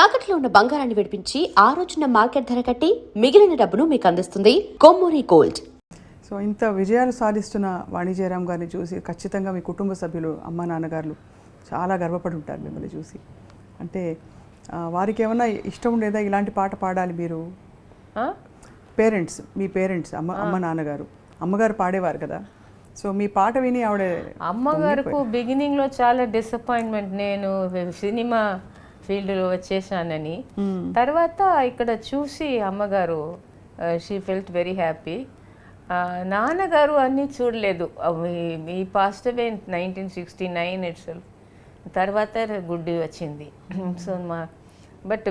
తాకట్లో ఉన్న బంగారాన్ని విడిపించి ఆ రోజున మార్కెట్ ధర కట్టి మిగిలిన డబ్బును మీకు అందిస్తుంది కొమ్మూరి గోల్డ్. సో ఇంత విజయాలు సాధిస్తున్న వాణి జయరాం గారిని చూసి ఖచ్చితంగా మీ కుటుంబ సభ్యులు అమ్మ నాన్నగారు చాలా గర్వపడి ఉంటారు మిమ్మల్ని చూసి. అంటే వారికి ఏమన్నా ఇష్టం ఉండేదా? ఇలాంటి పాట పాడాలి మీరు? ఆ? పేరెంట్స్ మీ పేరెంట్స్ అమ్మ అమ్మ నాన్నగారు. అమ్మగారు పాడేవారు కదా. సో మీ పాట విని ఆవిడ అమ్మగారికి బిగినింగ్లో చాలా డిసప్పాయింట్మెంట్ నేను సినిమా ఫీల్డ్లో వచ్చేసానని. తర్వాత ఇక్కడ చూసి అమ్మగారు షీ ఫెల్ట్ వెరీ హ్యాపీ నాన్నగారు అన్నీ చూడలేదు. మీ passed away nineteen sixty nine it's తర్వాత గుడ్డి వచ్చింది. సో మా బట్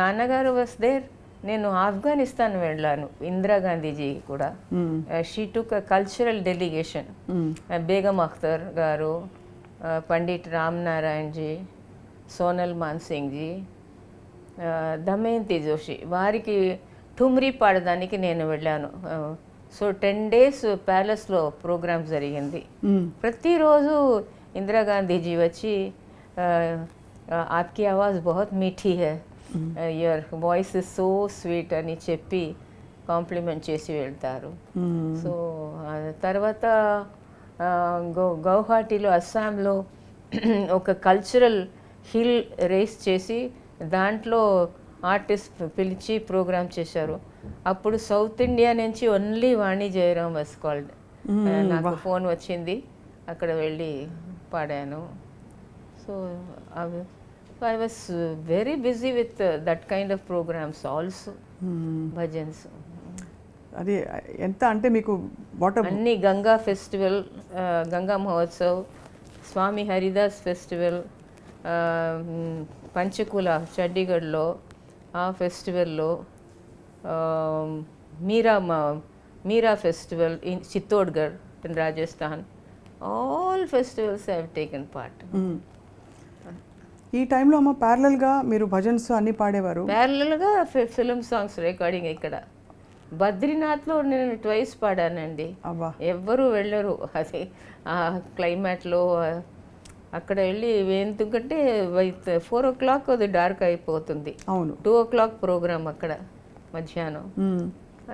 నాన్నగారు వాస్ దేర్ నేను ఆఫ్ఘనిస్తాన్ వెళ్ళాను ఇందిరాగాంధీజీ కూడా. She took cultural delegation Begum Akhtar గారు పండిట్ రామ్ నారాయణ్ జీ సోనల్ మాన్సింగ్ జీ దమయంతి జోషి వారికి ఠుమ్రీ పాడడానికి నేను వెళ్ళాను. సో టెన్ డేస్ ప్యాలెస్లో ప్రోగ్రామ్ జరిగింది. ప్రతిరోజు ఇందిరాగాంధీజీ వచ్చి ఆప్కి ఆవాజ్ బహుత్ మీఠీ high. Your voice is so sweet అని చెప్పి కాంప్లిమెంట్ చేసి వెళ్తారు. సో తర్వాత గౌ గౌహాటీలో అస్సాంలో ఒక కల్చరల్ హిల్ రేస్ చేసి దాంట్లో ఆర్టిస్ట్ పిలిచి ప్రోగ్రామ్ చేశారు. అప్పుడు సౌత్ ఇండియా నుంచి only Vani Jayaram was called. నాకు ఫోన్ వచ్చింది. అక్కడ వెళ్ళి పాడాను. So I was very busy with that kind of programmes also bhajans. అది ఎంత అంటే మీకు అన్ని గంగా ఫెస్టివల్ గంగా మహోత్సవ్ స్వామి హరిదాస్ ఫెస్టివల్ పంచకుల చండీగఢ్లో ఆ ఫెస్టివల్లో మీరా మ- Meera festival in Chittorgarh in Rajasthan. All festivals have taken part ఈ టైంలో అమ్మ ప్యారలల్గా మీరు భజన్స్ అన్ని పాడేవారు? ప్యారలల్గా ఫిలిం సాంగ్స్ రికార్డింగ్ ఇక్కడ. బద్రీనాథ్లో నేను ట్వైస్ పాడానండి. అబ్బా ఎవ్వరూ వెళ్ళరు. అది ఆ క్లైమేట్లో అక్కడ వెళ్ళి ఎందుకంటే ఫోర్ ఓ క్లాక్ అది డార్క్ అయిపోతుంది. అవును. టూ ఓ క్లాక్ ప్రోగ్రామ్ అక్కడ మధ్యాహ్నం.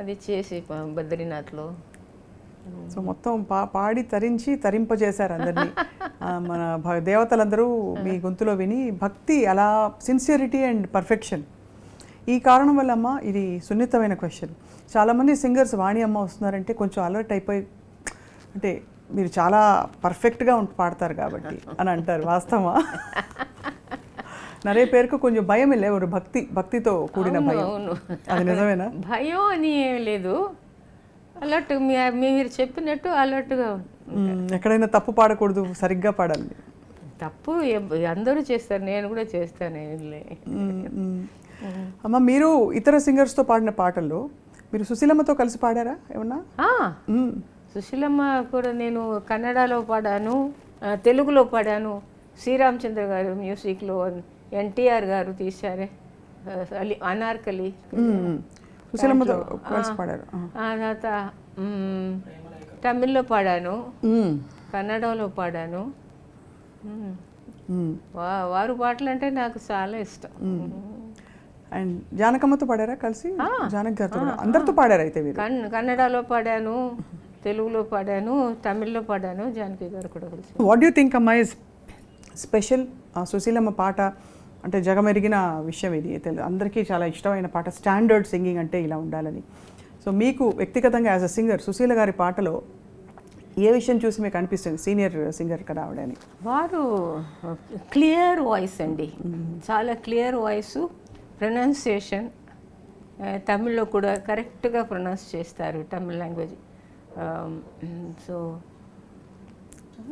అది చేసి బద్రీనాథ్లో. సో మొత్తం పా పాడి తరించి తరింపజేశారు అందరినీ. మన దేవతలందరూ మీ గొంతులో విని భక్తి అలా సిన్సియరిటీ అండ్ పర్ఫెక్షన్ ఈ కారణం వల్ల అమ్మ ఇది సున్నితమైన క్వశ్చన్ చాలామంది సింగర్స్ వాణి అమ్మ వస్తున్నారంటే కొంచెం అలర్ట్ అయిపోయి అంటే మీరు చాలా పర్ఫెక్ట్గా పాడతారు కాబట్టి అని అంటారు వాస్తవా నరే పేరుకు కొంచెం భయం ఒక భక్తి భక్తితో కూడిన భయం. అది నిజమేనా? భయం అని ఏం లేదు. అలర్ట్ మీరు చెప్పినట్టు అలర్ట్గా. ఎక్కడైనా తప్పు పాడకూడదు సరిగ్గా పాడాలి. తప్పు అందరూ చేస్తారు నేను కూడా చేస్తాను. అమ్మ మీరు ఇతర సింగర్స్తో పాడిన పాటల్లో మీరు సుశీలమ్మతో కలిసి పాడారా ఏమన్నా. సుశీలమ్మ కూడా నేను కన్నడలో పాడాను తెలుగులో పాడాను. శ్రీరామచంద్ర గారు మ్యూజిక్లో ఎన్టీఆర్ గారు తీశారే అలి అనార్కలి. తర్వాత తమిళ్ళో పాడాను. కన్నడలో పాడాను. వారు పాటలు అంటే నాకు చాలా ఇష్టం. అండ్ జానకమ్మతో పాడారా కలిసి? జానక్ గారితో అందరితో పాడారు అయితే కన్నడలో పాడాను. తెలుగులో పాడాను తమిళ్ళో పాడాను జానకి గారు కూడా కలిసి. వాట్ యూ థింక్ అమ్మా ఇస్ స్పెషల్ సుశీలమ్మ పాట అంటే జగమెరిగిన విషయం ఇది. తెలు- అందరికీ చాలా ఇష్టమైన పాట. స్టాండర్డ్ సింగింగ్ అంటే ఇలా ఉండాలని. సో మీకు వ్యక్తిగతంగా యాజ్ అ సింగర్ సుశీల గారి పాటలో ఏ విషయం చూసి మీకు అనిపిస్తుంది? సీనియర్ సింగర్ కదా ఆవిడని. వారు క్లియర్ వాయిస్ అండి. చాలా క్లియర్ వాయిస్ ప్రొనౌన్సియేషన్ తమిళ్ళో కూడా కరెక్ట్గా ప్రొనౌన్స్ చేస్తారు తమిళ్ లాంగ్వేజ్ సో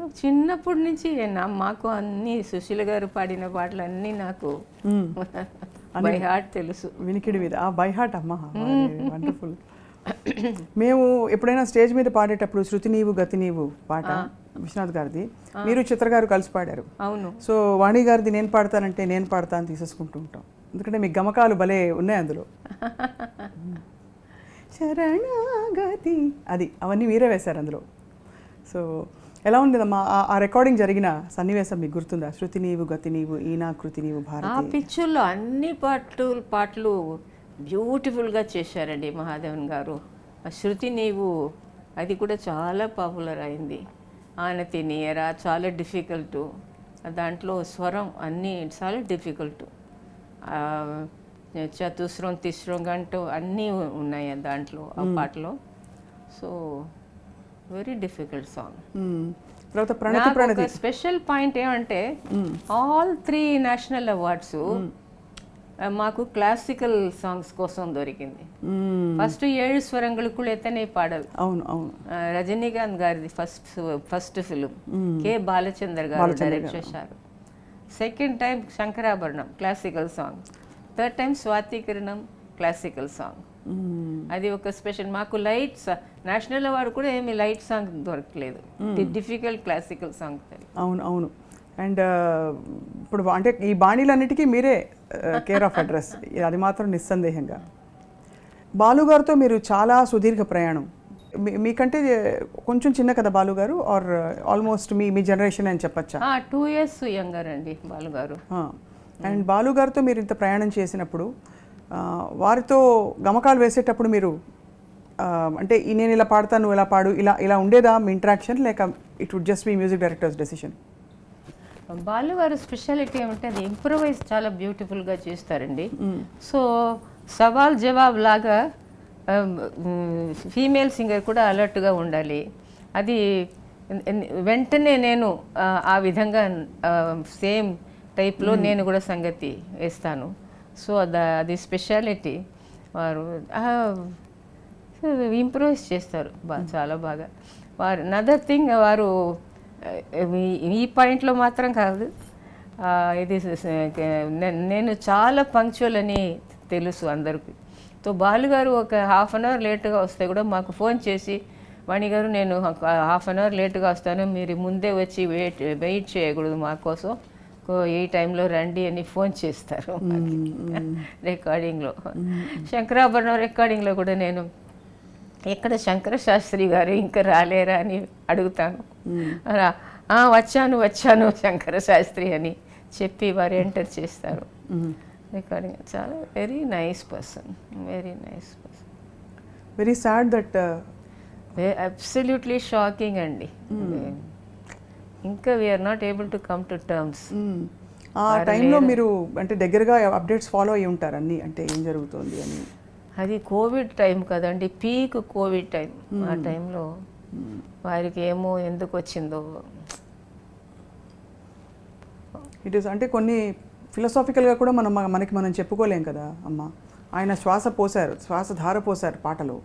చిన్నప్పటి నుంచి నా మాకు అన్ని సుశీల గారు పాడిన పాటలు అన్నీ నాకు బై హార్ట్ తెలుసు. వినికిడి మీద. ఆ బై హార్ట్ అమ్మ. వండర్ఫుల్ మేము ఎప్పుడైనా స్టేజ్ మీద పాడేటప్పుడు శృతి నీవు గతి నీవు పాట విశ్వనాథ్ గారిది. మీరు చిత్ర గారు కలిసి పాడారు. అవును. సో వాణి గారిది నేను పాడతానంటే నేను పాడతాను తీసేసుకుంటూ ఉంటాం. ఎందుకంటే మీ గమకాలు భలే ఉన్నాయి అందులో. చరణాగతి అది అవన్నీ మీరే వేశారు అందులో. సో ఎలా ఉండేదమ్మా? ఆ- రికార్డింగ్ జరిగిన సన్నివేశం మీకు గుర్తుందా? శృతి నీవు గతి నీవు ఈనా కృతి నీవు ఆ పిక్చర్లో అన్ని పాటలు పాటలు బ్యూటిఫుల్గా చేశారండి మహాదేవన్ గారు. ఆ శృతి నీవు అది కూడా చాలా పాపులర్ అయింది. ఆయన తినేయరా? చాలా డిఫికల్ట్ దాంట్లో స్వరం అన్నీ చాలా డిఫికల్ట్ చతుస్రం తిస్రం గంట అన్నీ ఉన్నాయి దాంట్లో ఆ పాటలో. So very difficult song. తర్వాత ప్రణతి ప్రణతి. స్పెషల్ పాయింట్ ఏమంటే ఆల్ త్రీ నేషనల్ అవార్డ్స్ మాకు క్లాసికల్ సాంగ్స్ కోసం దొరికింది. ఫస్ట్ ఏడు స్వరంగులు ఎత్తనే పాడలు అవును అవును. రజనీకాంత్ గారిది first first film K. Balachander గారు డైరెక్ట్ చేశారు second time Sankarabharanam classical song third time Swathi Kiranam classical song. అది ఒక స్పెషల్. మాకు లైట్ నేషనల్ అవార్డు కూడా ఏమి లైట్ సాంగ్ దొరకలేదు. డిఫికల్ట్ క్లాసికల్ సాంగ్ అవును అవును. అండ్ ఇప్పుడు అంటే ఈ బాణీలన్నిటికీ మీరే కేర్ ఆఫ్ అడ్రస్ అది మాత్రం నిస్సందేహంగా. బాలు గారితో మీరు చాలా సుదీర్ఘ ప్రయాణం. మీకంటే కొంచెం చిన్న కదా బాలు గారు? ఆర్ ఆల్మోస్ట్ మీ మీ జనరేషన్ అని చెప్పచ్చా? టూ ఇయర్స్ యంగర్ అండి బాలుగారు అండ్ బాలు గారితో మీరు ఇంత ప్రయాణం చేసినప్పుడు వారితో గమకాలు వేసేటప్పుడు మీరు అంటే నేను ఇలా పాడతాను నువ్వు ఇలా పాడు ఇలా ఇలా ఉండేదా మీ ఇంటరాక్షన్ లేక ఇట్ వుడ్ జస్ట్ మీ మ్యూజిక్ డైరెక్టర్స్ డెసిషన్ బాలు గారు స్పెషాలిటీ ఏమంటే అది ఇంప్రూవైజ్ చాలా బ్యూటిఫుల్గా చేస్తారండి. సో సవాల్ జవాబ్ లాగా ఫీమేల్ సింగర్ కూడా అలర్ట్గా ఉండాలి. అది వెంటనే నేను ఆ విధంగా సేమ్ టైప్లో నేను కూడా సంగతి వేస్తాను. సో అద- అది స్పెషాలిటీ. వారు ఇంప్రూవైజ్ చేస్తారు బాగా చాలా బాగా. వారు నదర్ థింగ్ వారు ఈ- పాయింట్లో మాత్రం కాదు. ఇది స- స- నేను చాలా పంక్చువల్ అని తెలుసు అందరికీ. తో బాలుగారు ఒక హాఫ్ అన్ అవర్ లేట్గా వస్తే కూడా మాకు ఫోన్ చేసి వాణి గారు నేను హాఫ్ అన్ అవర్ లేట్గా వస్తాను. మీరు ముందే వచ్చి వెయిట్ వెయిట్ చేయకూడదు మా కోసం. కో- ఈ టైంలో రండి అని ఫోన్ చేస్తారు రికార్డింగ్లో శంకరాభరణం రికార్డింగ్లో కూడా నేను ఎక్కడ శంకర శాస్త్రి గారు ఇంకా రాలేరా? అని అడుగుతాను. రా- "ఆ, వచ్చాను వచ్చాను శంకర శాస్త్రి అని చెప్పి వారు ఎంటర్ చేస్తారు. రికార్డింగ్ చాలా very nice person very nice person very sad that absolutely shocking అండి. ఇంకా we are not able to come to terms ఆ టైంలో మీరు అంటే దగ్గరగా అప్డేట్స్ ఫాలో అయ్యి ఉంటారు అన్ని అంటే ఏం జరుగుతుంది అని. అది కోవిడ్ టైం కదండి పీక్ కోవిడ్ టైం ఆ టైంలో. వారికి ఏమో ఎందుకు వచ్చిందో. ఇట్ ఈస్ అంటే కొన్ని ఫిలసాఫికల్గా కూడా మనం మనకి మనం చెప్పుకోలేం కదా అమ్మ. ఆయన శ్వాస పోశారు శ్వాస ధార పోశారు పాటలో.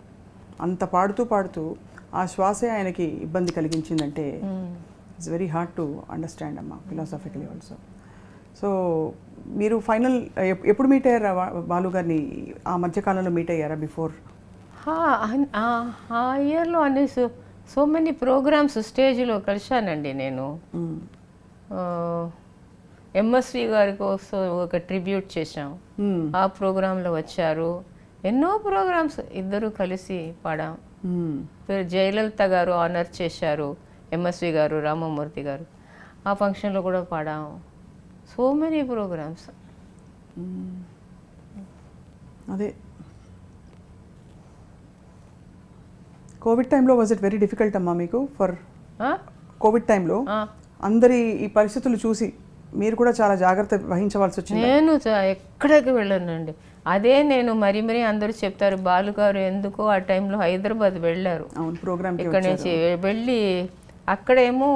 అంత పాడుతూ పాడుతూ ఆ శ్వాసే ఆయనకి ఇబ్బంది కలిగించిందంటే it's very hard to understand అమ్మ ఫిలాసఫికలీ ఆల్సో సో మీరు ఫైనల్ ఎప్పుడు మీట్ అయ్యారా బాలు గారిని? ఆ మధ్యకాలంలో మీట్ అయ్యారా బిఫోర్ ఆ- ఇయర్లో అన్ని సో మెనీ ప్రోగ్రామ్స్ స్టేజ్లో కలిశానండి నేను. ఎంఎస్వి గారి కోసం ఒక ట్రిబ్యూట్ చేశాం. ఆ ప్రోగ్రాంలో వచ్చారు. ఎన్నో ప్రోగ్రామ్స్ ఇద్దరు కలిసి పాడాం. పేరు జయలలిత గారు ఆనర్ చేశారు. ఎంఎస్వి గారు రామమూర్తి గారు. ఆ ఫంక్షన్లో కూడా పాడాం. So many programmes. అదే. కోవిడ్ టైంలో వాజ్ ఇట్ వెరీ డిఫికల్ట్ అమ్మా మీకు? ఫర్ కోవిడ్ టైంలో అందరి ఈ పరిస్థితులు చూసి మీరు కూడా చాలా జాగ్రత్త వహించవలసి వచ్చింది? నేను ఎక్కడికి వెళ్ళానండి. అదే నేను మరి మరి అందరూ చెప్తారు బాలు గారు ఎందుకో ఆ టైంలో హైదరాబాద్ వెళ్ళారు. అవును ప్రోగ్రామ్కి ఇక్కడ నుంచి వెళ్ళి అక్కడేమో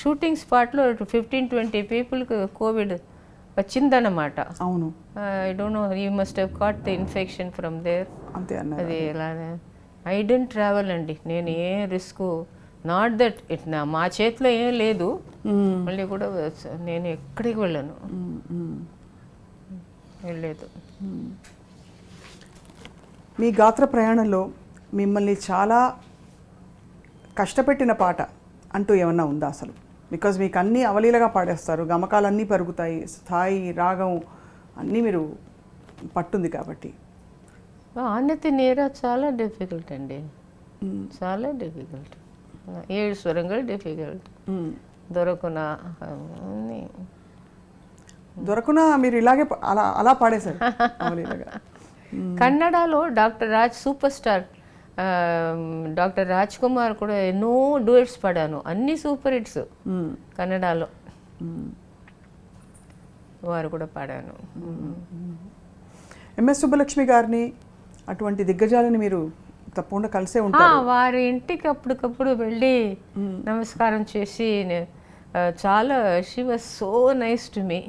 షూటింగ్ స్పాట్లో ఫిఫ్టీన్ ట్వంటీ పీపుల్కి కోవిడ్ వచ్చిందన్నమాట. అవును. I don't know you must have caught the infection from there అంతే అది ఎలానే. ఐ డెంట్ ట్రావెల్ అండి. నేను ఏ రిస్క్ నాట్ దట్ ఇట్ నా మా చేతిలో ఏం లేదు. మళ్ళీ కూడా నేను ఎక్కడికి వెళ్ళాను. వెళ్ళలేదు. మీ గాత్ర ప్రయాణంలో మిమ్మల్ని చాలా కష్టపెట్టిన పాట అంటూ ఏమన్నా ఉందా అసలు? బికాజ్ మీకు అన్నీ అవలీలగా పాడేస్తారు గమకాలన్నీ పెరుగుతాయి స్థాయి రాగం అన్నీ మీరు పట్టుంది కాబట్టి. ఆనతి నీరా చాలా డిఫికల్ట్ అండి. చాలా డిఫికల్ట్ ఏడు స్వరంగా డిఫికల్ట్. దొరకున దొరకునా మీరు ఇలాగే అలా అలా పాడేశారు. కన్నడలో doctor Raj superstar doctor Raj Kumar కూడా ఎన్నో డూయట్స్ పాడాను. అన్ని సూపర్ హిట్స్. కన్నడలో. వారు కూడా పాడాను. ఎంఎస్ సుబ్బలక్ష్మి గారిని అటువంటి దిగ్గజాలని మీరు తప్పకుండా కలిసే ఉంటారు. వారి ఇంటికి అప్పటికప్పుడు వెళ్ళి నమస్కారం చేసి చాలా she was so nice to me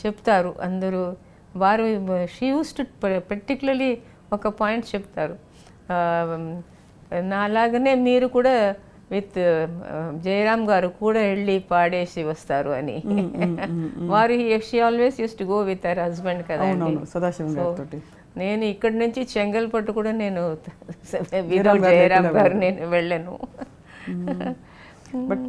చెప్తారు అందరూ. వారు షీ యూస్ టు పర్టికులర్లీ ఒక పాయింట్ చెప్తారు. నాలాగనే మీరు కూడా విత్ జయరామ్ గారు కూడా వెళ్ళి పాడేసి వస్తారు అని. వారు she always used to go with our husband కదా నేను ఇక్కడి నుంచి చెంగల్పట్టు కూడా నేను జయరామ్ వితౌట్ గారు నేను వెళ్ళాను. బట్